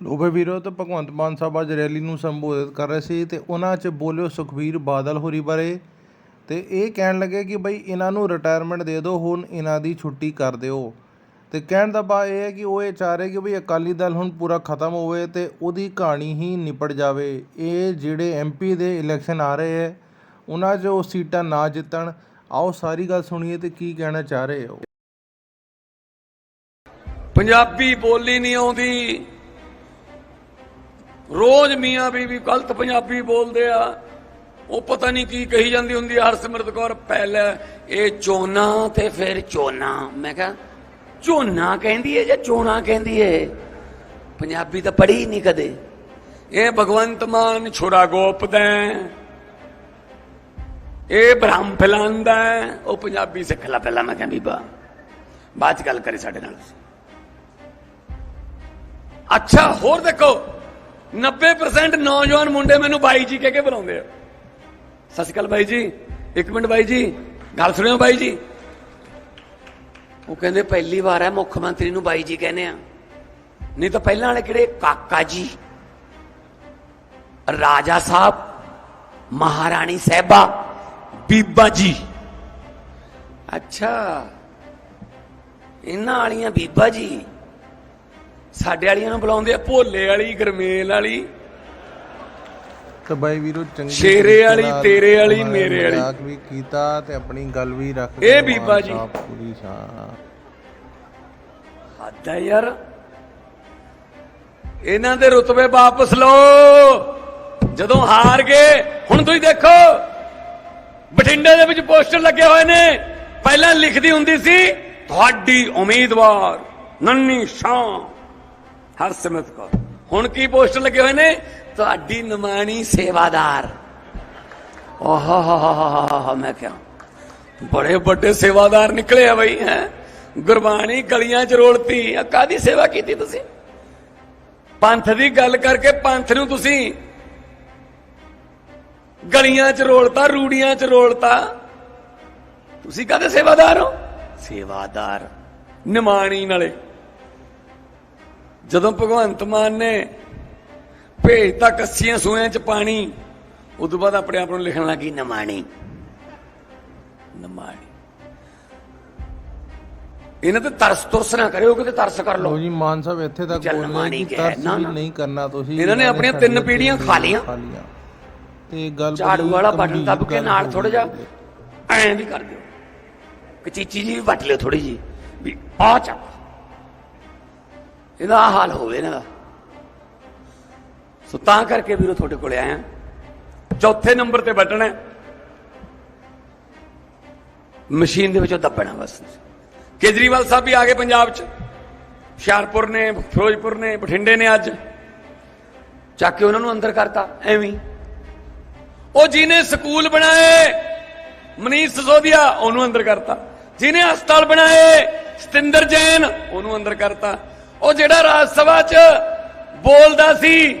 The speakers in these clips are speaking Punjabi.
ਲੋਬੇ ਵੀਰੋ, ਤੇ ਭਗਵੰਤ ਮਾਨ ਸਾਹਿਬ ਅੱਜ ਰੈਲੀ ਨੂੰ ਸੰਬੋਧਿਤ ਕਰ ਰਹੇ ਸੀ ਤੇ ਉਹਨਾਂ 'ਚ ਬੋਲਿਓ ਸੁਖਬੀਰ ਬਾਦਲ ਹੋਰੀ ਬਾਰੇ। ਤੇ ਇਹ ਕਹਿਣ ਲੱਗੇ ਕਿ ਬਈ ਇਹਨਾਂ ਨੂੰ ਰਿਟਾਇਰਮੈਂਟ ਦੇ ਦਿਓ, ਹੁਣ ਇਹਨਾਂ ਦੀ ਛੁੱਟੀ ਕਰ ਦਿਓ। ਤੇ ਕਹਿਣ ਦਾ ਬਾ ਇਹ ਹੈ ਕਿ ਉਹ ਇਹ ਚਾਹ ਰਹੇ ਕਿ ਬਈ ਅਕਾਲੀ ਦਲ ਹੁਣ ਪੂਰਾ ਖਤਮ ਹੋਵੇ ਤੇ ਉਹਦੀ ਕਹਾਣੀ ਹੀ ਨਿਪਟ ਜਾਵੇ। ਇਹ ਜਿਹੜੇ ਐਮਪੀ ਦੇ ਇਲੈਕਸ਼ਨ ਆ ਰਹੇ ਹੈ, ਉਹਨਾਂ 'ਚ ਉਹ ਸੀਟਾਂ ਨਾ ਜਿੱਤਣ। ਆਓ ਸਾਰੀ ਗੱਲ ਸੁਣੀਏ ਤੇ ਕੀ ਕਹਿਣਾ ਚਾਹ ਰਹੇ ਹੋ। ਪੰਜਾਬੀ ਬੋਲੀ ਨਹੀਂ ਆਉਂਦੀ ਰੋਜ਼ ਮੀਆਂ ਬੀਬੀ ਗਲਤ ਪੰਜਾਬੀ ਬੋਲਦੇ ਆ। ਉਹ ਪਤਾ ਨਹੀਂ ਕੀ ਕਹੀ ਜਾਂਦੀ ਹੁੰਦੀ ਹਰਸਿਮਰਤ ਕੌਰ, ਪਹਿਲੇ ਇਹ ਚੋਨਾ ਤੇ ਫਿਰ ਚੋਨਾ। ਮੈਂ ਕਿਹਾ ਝੋਨਾ ਕਹਿੰਦੀ ਏ ਜਾਂ ਚੋਣਾ ਕਹਿੰਦੀ ਏ? ਪੰਜਾਬੀ ਤਾਂ ਪੜ੍ਹੀ ਨਹੀਂ ਕਦੇ। ਇਹ ਭਗਵੰਤ ਮਾਨ ਛੁਰਾ ਗੋਪਦਾ ਇਹ ਬ੍ਰਹਮ ਫੈਲਾਉਂਦਾ ਉਹ ਪੰਜਾਬੀ ਸਿੱਖ ਲੈ ਪਹਿਲਾਂ। ਮੈਂ ਕਿਹਾ, ਬੀਬਾ, ਬਾਅਦ ਚ ਗੱਲ ਕਰੇ ਸਾਡੇ ਨਾਲ। ਅੱਛਾ, ਹੋਰ ਦੇਖੋ। 90% ਨੌਜਵਾਨ ਮੁੰਡੇ ਮੈਨੂੰ ਬਾਈ ਜੀ ਕਹਿ ਕੇ ਬੁਲਾਉਂਦੇ ਆ। ਸਤਿ ਸ਼੍ਰੀ ਅਕਾਲ ਬਾਈ ਜੀ। ਇੱਕ ਮਿੰਟ ਬਾਈ ਜੀ। ਗੱਲ ਸੁਣਿਓ ਬਾਈ ਜੀ। ਉਹ ਕਹਿੰਦੇ ਪਹਿਲੀ ਵਾਰ ਹੈ, ਮੁੱਖ ਮੰਤਰੀ ਨੂੰ ਬਾਈ ਜੀ ਕਹਿੰਦੇ ਆ। ਨਹੀਂ ਤਾਂ ਪਹਿਲਾਂ ਵਾਲੇ ਕਿਹੜੇ? ਕਾਕਾ ਜੀ। ਰਾਜਾ ਸਾਹਿਬ, ਮਹਾਰਾਣੀ ਸਾਹਿਬਾ, ਬੀਬਾ ਜੀ। ਅੱਛਾ। ਇਹਨਾਂ ਵਾਲੀਆਂ ਬੀਬਾ ਜੀ। ਸਾਡੇ ਵਾਲੀਆਂ ਨੂੰ ਬੁਲਾਉਂਦੇ ਆ ਭੋਲੇ ਵਾਲੀ ਗਰਮੇਲ ਵਾਲੀ। ਤੇ ਬਾਈ ਵੀਰੋ ਚੰਗੀ ਸ਼ੇਰੇ ਵਾਲੀ, ਤੇਰੇ ਵਾਲੀ, ਮੇਰੇ ਵਾਲੀ। ਮਜ਼ਾਕ ਵੀ ਕੀਤਾ ਤੇ ਆਪਣੀ ਗੱਲ ਵੀ ਰੱਖ ਇਹ ਬੀਬਾ ਜੀ। ਪੂਰੀ ਸ਼ਾਨ ਹੱਦ ਹੈ ਯਾਰ। ਇਹਨਾਂ ਦੇ ਰੁਤਬੇ ਵਾਪਸ ਲਓ। ਜਦੋਂ ਹਾਰ ਗਏ ਹੁਣ ਤੁਸੀਂ ਦੇਖੋ ਬਠਿੰਡੇ ਦੇ ਵਿੱਚ ਪੋਸਟਰ ਲੱਗੇ ਹੋਏ ਨੇ। ਪਹਿਲਾਂ ਲਿਖਦੀ ਹੁੰਦੀ ਸੀ ਤੁਹਾਡੀ ਉਮੀਦਵਾਰ ਨੰਨੀ ਸ਼ਾਂ ਹਰਸਿਮਰਤ ਕੌਰ ਹੁਣ ਕੀ ਪੋਸਟਰ ਲੱਗੇ ਹੋਏ ਨੇ? ਤੁਹਾਡੀ ਨਿਮਾਣੀ ਸੇਵਾਦਾਰ। ਆਹਾ ਮੈਂ ਕਿਹਾ, ਬੜੇ ਵੱਡੇ ਸੇਵਾਦਾਰ ਨਿਕਲੇ ਆ ਬਈ, ਹੈ? ਗੁਰਬਾਣੀ ਗਲੀਆਂ ਚ ਰੋਲਤੀ। ਆ ਕਾਦੀ ਸੇਵਾ ਕੀਤੀ ਤੁਸੀਂ? ਪੰਥ ਦੀ ਗੱਲ ਕਰਕੇ ਪੰਥ ਨੂੰ ਤੁਸੀਂ ਗਲੀਆਂ ਚ ਰੋਲਤਾ, ਰੂੜੀਆਂ ਚ ਰੋਲਤਾ। ਤੁਸੀਂ ਕਾਦੇ ਸੇਵਾਦਾਰ ਹੋ? ਸੇਵਾਦਾਰ। ਨਿਮਾਣੀ ਨਾਲੇ। ਜਦੋਂ ਭਗਵੰਤ ਮਾਨ ਨੇ ਭੇਜਤਾ ਕੱਸੀਆਂ ਸੂਆਂ ਚ ਪਾਣੀ ਉਦੋਂ ਬਾਅਦ ਆਪਣੇ ਆਪ ਨੂੰ ਲਿਖਣ ਲੱਗੀ ਨਿਮਾਣੀ। ਨਿਮਾਣੀ। ਇਹਨਾਂ ਤੇ ਤਰਸ ਤੁਰਸ ਨਾ ਕਰਿਓ ਕਿਤੇ ਤਰਸ ਕਰ ਲਓ। ਜੀ ਮਾਨ ਸਾਹਿਬ ਇੱਥੇ ਤੱਕ ਚੱਲ ਬੋਲੇ ਮਾਣੀ ਕਿ ਤਰਸ ਵੀ। ਨਹੀਂ ਕਰਨਾ ਤੁਸੀਂ ਇਹਨਾਂ ਨੇ ਆਪਣੀਆਂ ਤਿੰਨ ਪੀੜ੍ਹੀਆਂ ਖਾ ਲਈਆਂ। ਤੇ ਗੱਲ ਝਾੜੂ ਵਾਲਾ ਬਟਨ ਦੱਬ ਕੇ ਨਾਲ ਥੋੜਾ ਜਿਹਾ। ਐਂ ਵੀ ਕਰ ਦਿਓ। ਕਚੀਚੀ ਜੀ ਵੀ ਵੱਟ ਲਿਓ ਥੋੜੀ ਜੀ ਵੀ ਆ ਚੱਕ। ਇਹਦਾ ਆਹ ਹਾਲ ਹੋਵੇ ਇਹਨਾਂ ਦਾ। ਸੋ ਤਾਂ ਕਰਕੇ ਵੀਰੋ ਤੁਹਾਡੇ ਕੋਲੇ ਆਇਆ। ਚੌਥੇ ਨੰਬਰ ਤੇ ਬਟਨ ਹੈ। ਮਸ਼ੀਨ ਦੇ ਵਿੱਚੋਂ ਦੱਬਣਾ ਬਸ। ਕੇਜਰੀਵਾਲ ਸਾਹਿਬ ਵੀ ਆ ਗਏ ਪੰਜਾਬ 'ਚ। ਹੁਸ਼ਿਆਰਪੁਰ ਨੇ, ਫਿਰੋਜ਼ਪੁਰ ਨੇ, ਬਠਿੰਡੇ ਨੇ ਅੱਜ। ਚੱਕ ਕੇ ਉਹਨਾਂ ਨੂੰ ਅੰਦਰ ਕਰਤਾ, ਐਵੇਂ ਉਹ ਜਿਹਨੇ ਸਕੂਲ ਬਣਾਏ, ਮਨੀਸ਼ ਸਿਸੋਦੀਆ, ਉਹਨੂੰ ਅੰਦਰ ਕਰਤਾ। ਜਿਹਨੇ ਹਸਪਤਾਲ ਬਣਾਏ, ਸਤਿੰਦਰ ਜੈਨ, ਉਹਨੂੰ ਅੰਦਰ ਕਰਤਾ। ਉਹ ਜਿਹੜਾ ਰਾਜ ਸਭਾ 'ਚ ਬੋਲਦਾ ਸੀ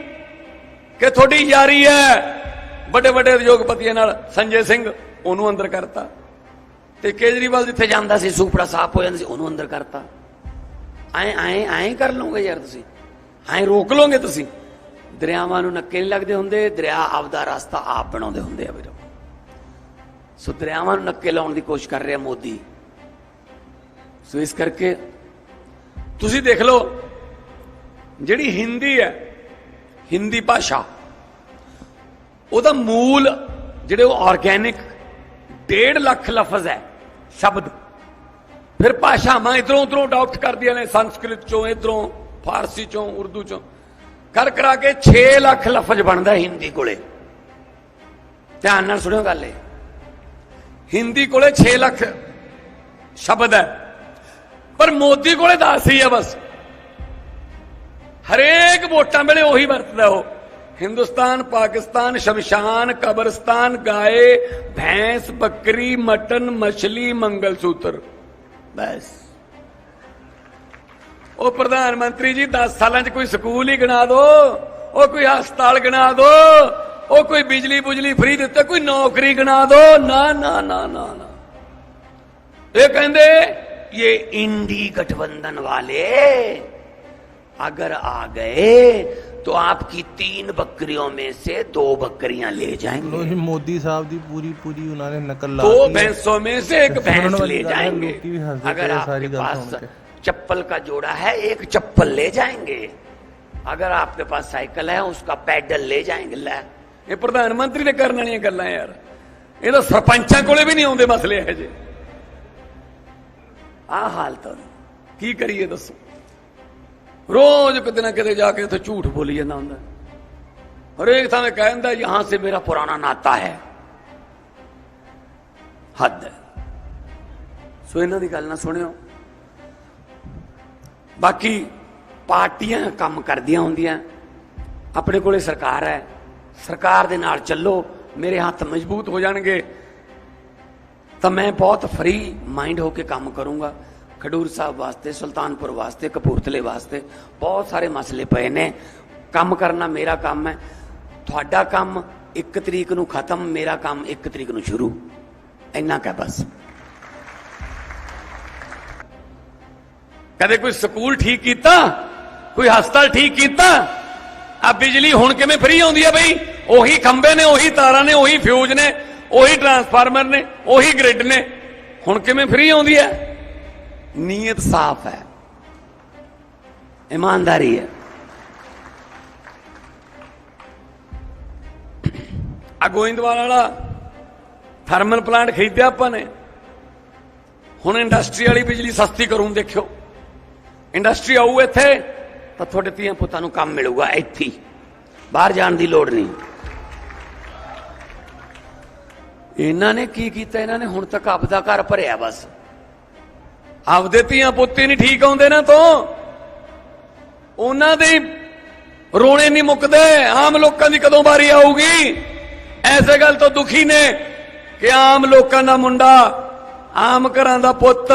ਕਿ ਤੁਹਾਡੀ ਯਾਰੀ ਹੈ, ਵੱਡੇ ਵੱਡੇ ਉਦਯੋਗਪਤੀਆਂ ਨਾਲ ਸੰਜੇ ਸਿੰਘ, ਉਹਨੂੰ ਅੰਦਰ ਕਰਤਾ। ਤੇ ਕੇਜਰੀਵਾਲ ਜਿੱਥੇ ਜਾਂਦਾ ਸੀ, ਸੁਪੜਾ ਸਾਫ਼ ਹੋ ਜਾਂਦਾ ਸੀ, ਉਹਨੂੰ ਅੰਦਰ ਕਰਤਾ। ਐ ਐ ਐ ਕਰ ਲਓਗੇ ਯਾਰ ਤੁਸੀਂ। ਐ ਰੋਕ ਲਓਗੇ ਤੁਸੀਂ। ਦਰਿਆਵਾਂ ਨੂੰ ਨੱਕੇ ਨਹੀਂ ਲੱਗਦੇ ਹੁੰਦੇ, ਦਰਿਆ ਆਪਦਾ ਰਸਤਾ ਆਪ ਬਣਾਉਂਦੇ ਹੁੰਦੇ ਆ ਵੀਰੋ। ਸੋ ਦਰਿਆਵਾਂ ਨੂੰ ਨੱਕੇ ਲਾਉਣ ਦੀ ਕੋਸ਼ਿਸ਼ ਕਰ ਰਿਹਾ ਮੋਦੀ। ਸੋ ਇਸ ਕਰਕੇ ਤੁਸੀਂ ਦੇਖ ਲਓ, ਜਿਹੜੀ ਹਿੰਦੀ ਹੈ, ਹਿੰਦੀ ਭਾਸ਼ਾ, ਉਹਦਾ ਮੂਲ ਜਿਹੜੇ ਉਹ ਆਰਗੈਨਿਕ 1.5 ਲੱਖ ਲਫ਼ਜ਼ ਹੈ, ਸ਼ਬਦ। ਫਿਰ ਭਾਸ਼ਾਵਾਂ ਇਧਰੋਂ ਉਧਰੋਂ ਅਡਾਪਟ ਕਰਦੀਆਂ ਨੇ, ਸੰਸਕ੍ਰਿਤ ਚੋਂ, ਇਧਰੋਂ, ਫਾਰਸੀ ਚੋਂ, ਉਰਦੂ ਚੋਂ। ਕਰ ਕਰਾ ਕੇ 6 ਲੱਖ ਲਫ਼ਜ਼ ਬਣਦਾ ਹਿੰਦੀ ਕੋਲੇ। ਧਿਆਨ ਨਾਲ ਸੁਣਿਓ ਗੱਲ ਇਹ। ਹਿੰਦੀ ਕੋਲੇ 6 ਲੱਖ ਸ਼ਬਦ ਹੈ। ਪਰ ਮੋਦੀ ਕੋਲੇ 10 ਹੀ ਹੈ ਬਸ। ਹਰੇਕ ਵੋਟਾਂ ਵੇਲੇ ਉਹੀ ਵਰਤਦਾ ਉਹ। ਹਿੰਦੁਸਤਾਨ, ਪਾਕਿਸਤਾਨ, ਸ਼ਮਸ਼ਾਨ, ਕਬਰਸਤਾਨ, ਗਾਏ, ਭੈਂਸ, ਬੱਕਰੀ, ਮਟਨ, ਮਛਲੀ ਮੰਗਲ ਸੂਤਰ ਬਸ। ਉਹ ਪ੍ਰਧਾਨ ਮੰਤਰੀ ਜੀ 10 ਸਾਲਾਂ 'ਚ ਕੋਈ ਸਕੂਲ ਹੀ ਗਿਣਾ ਦਿਓ ਉਹ ਕੋਈ ਹਸਪਤਾਲ ਗਿਣਾ ਦਿਓ ਉਹ ਕੋਈ ਬਿਜਲੀ ਬੁਜਲੀ ਫ੍ਰੀ ਦਿੱਤੇ, ਕੋਈ ਨੌਕਰੀ ਗਿਣਾ ਦਿਓ ਨਾ ਨਾ ਨਾ ਨਾ। ਇਹ ਕਹਿੰਦੇ ਇਹ ਇੰਡੀ ਗਠਬੰਧਨ ਵਾਲੇ अगर आ गए तो आपकी तीन बकरियों में से दो बकरियां ले जाएंगे ਲੋ ਜੀ ਮੋਦੀ ਸਾਹਿਬ ਦੀ ਪੂਰੀ ਪੂਰੀ ਉਹਨਾਂ ਨੇ ਨਕਲ ਲਾ दो ਦਿੱਤੀ ਹੈ। भैंसों में से एक सुनने भैंस वाली ले गाल है, जाएंगे लोग की भी हंस देते अगर हैं आपके सारी गाल पास सुन के। चप्पल का जोड़ा है एक चप्पल ले जाएंगे अगर आपके पास साइकिल है उसका पैडल ले जाएंगे ले ਇਹ ਪ੍ਰਧਾਨ ਮੰਤਰੀ ਨੇ ਕਰਨ ਵਾਲੀਆਂ ਗੱਲਾਂ ਯਾਰ ਇਹ ਤਾਂ ਸਰਪੰਚਾਂ ਕੋਲੇ ਵੀ ਨਹੀਂ ਆਉਂਦੇ ਮਸਲੇ ਇਹ ਜੇ ਆਹ ਹਾਲਤ ਉਹਦੀ। ਕੀ ਕਰੀਏ ਦੱਸੋ? ਰੋਜ਼ ਕਿਤੇ ਨਾ ਕਿਤੇ ਜਾ ਕੇ ਉੱਥੇ ਝੂਠ ਬੋਲੀ ਜਾਂਦਾ ਹੁੰਦਾ। ਹਰੇਕ ਥਾਂ ਤੇ ਕਹਿੰਦਾ ਯਹਾਂ ਸੇ ਮੇਰਾ ਪੁਰਾਣਾ ਨਾਤਾ ਹੈ। ਹੱਦ ਹੈ। ਸੋ ਇਹਨਾਂ ਦੀ ਗੱਲ ਨਾ ਸੁਣਿਓ। ਬਾਕੀ ਪਾਰਟੀਆਂ ਕੰਮ ਕਰਦੀਆਂ ਹੁੰਦੀਆਂ। ਆਪਣੇ ਕੋਲੇ ਸਰਕਾਰ ਹੈ। ਸਰਕਾਰ ਦੇ ਨਾਲ ਚੱਲੋ। ਮੇਰੇ ਹੱਥ ਮਜ਼ਬੂਤ ਹੋ ਜਾਣਗੇ। ਤਾਂ ਮੈਂ ਬਹੁਤ ਫਰੀ ਮਾਈਂਡ ਹੋ ਕੇ ਕੰਮ ਕਰੂੰਗਾ। ਖਡੂਰ ਸਾਹਿਬ ਵਾਸਤੇ, ਸੁਲਤਾਨਪੁਰ ਵਾਸਤੇ, ਕਪੂਰਥਲੇ ਵਾਸਤੇ ਬਹੁਤ ਸਾਰੇ ਮਸਲੇ ਪਏ ਨੇ। ਕੰਮ ਕਰਨਾ ਮੇਰਾ ਕੰਮ ਹੈ। ਤੁਹਾਡਾ ਕੰਮ 1 ਤਰੀਕ ਨੂੰ ਖਤਮ, ਮੇਰਾ ਕੰਮ 1 ਤਰੀਕ ਨੂੰ ਸ਼ੁਰੂ। ਇੰਨਾ ਕਹਿ ਬਸ। ਕਦੇ ਕੋਈ ਸਕੂਲ ਠੀਕ ਕੀਤਾ? ਕੋਈ ਹਸਪਤਾਲ ਠੀਕ ਕੀਤਾ? ਆ ਬਿਜਲੀ ਹੁਣ ਕਿਵੇਂ ਫ੍ਰੀ ਆਉਂਦੀ ਆ ਬਈ? ਉਹੀ ਖੰਭੇ ਨੇ, ਉਹੀ ਤਾਰਾਂ ਨੇ, ਉਹੀ ਫਿਊਜ਼ ਨੇ। ਉਹੀ ਟਰਾਂਸਫਾਰਮਰ ਨੇ ਉਹੀ ਗ੍ਰਿਡ ਨੇ। ਹੁਣ ਕਿਵੇਂ ਫ੍ਰੀ ਆਉਂਦੀ ਹੈ? ਨੀਅਤ ਸਾਫ਼ ਹੈ। ਇਮਾਨਦਾਰੀ ਹੈ। ਆ ਗੋਇੰਦਵਾਲ ਵਾਲਾ ਥਰਮਲ ਪਲਾਂਟ ਖਰੀਦਿਆ ਆਪਾਂ ਨੇ। ਹੁਣ ਇੰਡਸਟਰੀ ਵਾਲੀ ਬਿਜਲੀ ਸਸਤੀ ਕਰੂੰ ਦੇਖਿਓ। ਇੰਡਸਟਰੀ ਆਊ ਇੱਥੇ ਤਾਂ ਤੁਹਾਡੇ ਧੀਆਂ ਪੁੱਤਾਂ ਨੂੰ ਕੰਮ ਮਿਲੂਗਾ ਇੱਥੇ। ਬਾਹਰ ਜਾਣ ਦੀ ਲੋੜ ਨਹੀਂ। ਇਹਨਾਂ ਨੇ ਕੀ ਕੀਤਾ? ਇਹਨਾਂ ਨੇ ਹੁਣ ਤੱਕ ਆਪਦਾ ਘਰ ਭਰਿਆ ਬਸ। ਆਪਦੇ ਧੀਆਂ ਪੁੱਤੇ ਨਹੀਂ ਠੀਕ ਆਉਂਦੇ ਨਾ ਤੋਂ। ਉਹਨਾਂ ਦੇ ਰੋਣੇ ਨਹੀਂ ਮੁੱਕਦੇ। ਆਮ ਲੋਕਾਂ ਦੀ ਕਦੋਂ ਵਾਰੀ ਆਊਗੀ? ਐਸੇ ਗੱਲ ਤੋਂ ਦੁਖੀ ਨੇ ਕਿ ਆਮ ਲੋਕਾਂ ਦਾ ਮੁੰਡਾ, ਆਮ ਘਰਾਂ ਦਾ ਪੁੱਤ,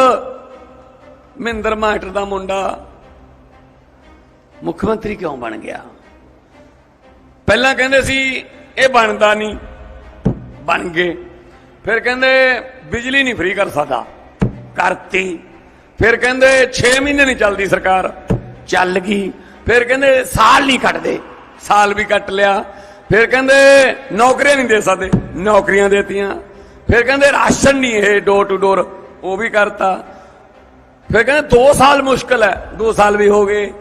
ਮਹਿੰਦਰ ਮਾਸਟਰ ਦਾ ਮੁੰਡਾ ਮੁੱਖ ਮੰਤਰੀ ਕਿਉਂ ਬਣ ਗਿਆ? ਪਹਿਲਾਂ ਕਹਿੰਦੇ ਸੀ, ਇਹ ਬਣਦਾ ਨਹੀਂ। ਬਣ ਗਏ। ਫਿਰ ਕਹਿੰਦੇ ਬਿਜਲੀ ਨਹੀਂ ਫ੍ਰੀ ਕਰ ਸਕਦਾ। ਕਰਤੀ। ਫਿਰ ਕਹਿੰਦੇ 6 ਮਹੀਨੇ ਨਹੀਂ ਚੱਲਦੀ ਸਰਕਾਰ। ਚੱਲ ਗਈ। ਫਿਰ ਕਹਿੰਦੇ ਸਾਲ ਨਹੀਂ ਕੱਟਦੇ। ਸਾਲ ਵੀ ਕੱਟ ਲਿਆ। ਫਿਰ ਕਹਿੰਦੇ ਨੌਕਰੀਆਂ ਨਹੀਂ ਦੇ ਸਕਦੇ। ਨੌਕਰੀਆਂ ਦੇਤੀਆਂ। ਫਿਰ ਕਹਿੰਦੇ ਰਾਸ਼ਨ ਨਹੀਂ ਇਹ ਡੋਰ ਟੂ ਡੋਰ ਉਹ ਵੀ ਕਰਤਾ। ਫਿਰ ਕਹਿੰਦੇ 2 ਸਾਲ ਮੁਸ਼ਕਲ ਹੈ। 2 ਸਾਲ ਵੀ ਹੋ ਗਏ।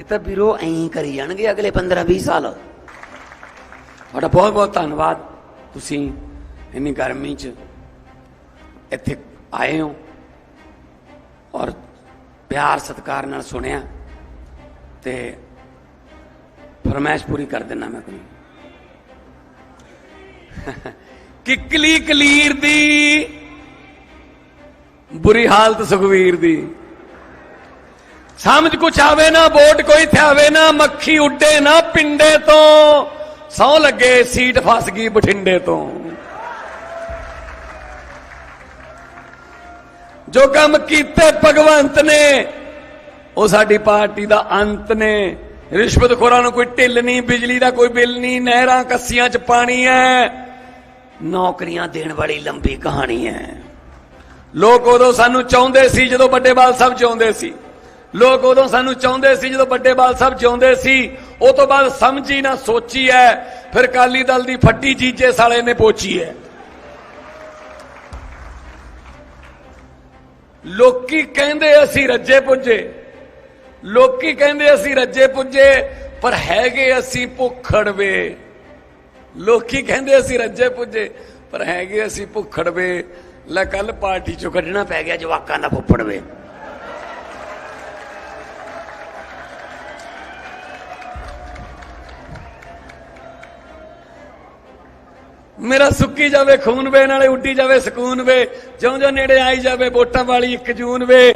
ਇਹ ਤਾਂ ਵੀਰੋ ਐਂ ਕਰੀ ਜਾਣਗੇ ਅਗਲੇ 15 20 ਸਾਲ। ਤੁਹਾਡਾ ਬਹੁਤ ਬਹੁਤ ਧੰਨਵਾਦ। ਤੁਸੀਂ ਇੰਨੀ ਗਰਮੀ 'ਚ ਇੱਥੇ ਆਏ ਹੋ ਔਰ ਪਿਆਰ ਸਤਿਕਾਰ ਨਾਲ ਸੁਣਿਆ ਤੇ ਫਰਮਾਇਸ਼ ਪੂਰੀ ਕਰ ਦੇਣਾ ਮੈਂ ਕੋਈ ਕਿਕਲੀ ਕਲੀਰ ਦੀ, ਬੁਰੀ ਹਾਲਤ ਸੁਖਵੀਰ ਦੀ। ਸਮਝ ਕੁਛ ਆਵੇ ਨਾ, ਵੋਟ ਕੋਈ ਥਿਆਵੇ ਨਾ, ਮੱਖੀ ਉੱਡੇ ਨਾ ਪਿੰਡੇ ਤੋਂ, ਸੌ ਲੱਗੇ ਸੀਟ ਫਸ ਗਈ ਬਠਿੰਡੇ ਤੋਂ। ਜੋ ਕੰਮ ਕੀਤੇ ਭਗਵੰਤ ਨੇ, ਉਹ ਸਾਡੀ ਪਾਰਟੀ ਦਾ ਅੰਤ ਨੇ। ਰਿਸ਼ਵਤਖੋਰਾਂ ਨੂੰ ਕੋਈ ਢਿੱਲ ਨਹੀਂ, ਬਿਜਲੀ ਦਾ ਕੋਈ ਬਿੱਲ ਨਹੀਂ, ਨਹਿਰਾਂ ਕੱਸੀਆਂ 'ਚ ਪਾਣੀ ਹੈ। ਨੌਕਰੀਆਂ ਦੇਣ ਵਾਲੀ ਲੰਬੀ ਕਹਾਣੀ ਹੈ। ਲੋਕ ਉਦੋਂ ਸਾਨੂੰ ਚਾਹੁੰਦੇ ਸੀ ਜਦੋਂ ਵੱਡੇ ਬਾਲ ਸਾਹਿਬ ਚਾਹੁੰਦੇ ਸੀ। ਲੋਕ ਉਦੋਂ ਸਾਨੂੰ ਚਾਹੁੰਦੇ ਸੀ ਜਦੋਂ ਵੱਡੇ ਬਾਲ ਸਾਹਿਬ ਜਿਉਂਦੇ ਸੀ। ਉਹ ਤੋਂ ਬਾਅਦ ਸਮਝੀ ਨਾ ਸੋਚੀ ਹੈ। ਫਿਰ ਕਾਲੀ ਦਲ ਦੀ ਫੱਟੀ ਚੀਚੇ ਸਾਲੇ ਨੇ ਪੋਚੀ ਹੈ। ਲੋਕੀ ਕਹਿੰਦੇ ਅਸੀਂ ਰੱਜੇ ਪੁੱਜੇ। ਲੋਕੀ ਕਹਿੰਦੇ ਅਸੀਂ ਰੱਜੇ ਪੁੱਜੇ, ਪਰ ਹੈਗੇ ਅਸੀਂ ਭੁੱਖੜਵੇ ਲੋਕੀ ਕਹਿੰਦੇ ਅਸੀਂ ਰੱਜੇ ਪੁੱਜੇ, ਪਰ ਹੈਗੇ ਅਸੀਂ ਭੁੱਖੜਵੇ ਲੈ ਕੱਲ ਪਾਰਟੀ ਚੋਂ ਕੱਢਣਾ ਪੈ ਗਿਆ ਜਵਾਕਾਂ ਦਾ ਫੁੱਫੜਵੇ ਮੇਰਾ ਸੁੱਕੀ ਜਾਵੇ, ਖੂਨ ਵੇ, ਨਾਲੇ ਉੱਡੀ ਜਾਵੇ, ਸਕੂਨ ਵੇ। ਜਿਉਂ ਜਿਉਂ ਨੇੜੇ ਆਈ ਜਾਵੇ, ਵੋਟਾਂ ਵਾਲੀ ਇੱਕ ਜੂਨ ਵੇ।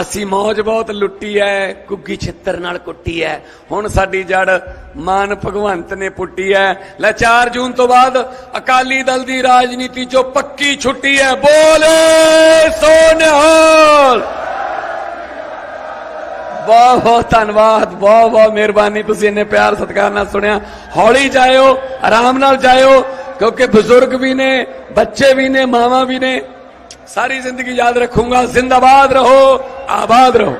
ਅਸੀਂ ਮੌਜ ਬਹੁਤ ਲੁੱਟੀ ਐ ਕੁੱਗੀ ਛਿੱਤਰ ਨਾਲ ਕੁੱਟੀ ਐ। ਹੁਣ ਸਾਡੀ ਜੜ ਮਾਨ ਭਗਵੰਤ ਨੇ ਪੁੱਟੀ ਐ। ਲੈ 4 ਜੂਨ ਤੋਂ ਬਾਅਦ ਅਕਾਲੀ ਦਲ ਦੀ ਰਾਜਨੀਤੀ ਚੋਂ ਪੱਕੀ ਛੁੱਟੀ ਐ। ਬੋਲੇ ਸੋਨਿਹਾਲ ਬਹੁਤ ਬਹੁਤ ਧੰਨਵਾਦ, ਬਹੁਤ ਬਹੁਤ ਮਿਹਰਬਾਨੀ। ਤੁਸੀਂ ਇੰਨੇ ਪਿਆਰ ਸਤਿਕਾਰ ਨਾਲ ਸੁਣਿਆ। ਹੌਲੀ ਜਾਇਓ, ਆਰਾਮ ਨਾਲ ਜਾਇਓ, ਕਿਉਂਕਿ ਬਜ਼ੁਰਗ ਵੀ ਨੇ, ਬੱਚੇ ਵੀ ਨੇ, ਮਾਵਾਂ ਵੀ ਨੇ। ਸਾਰੀ ਜ਼ਿੰਦਗੀ ਯਾਦ ਰੱਖੂੰਗਾ। ਜ਼ਿੰਦਾਬਾਦ ਰਹੋ, ਆਬਾਦ ਰਹੋ।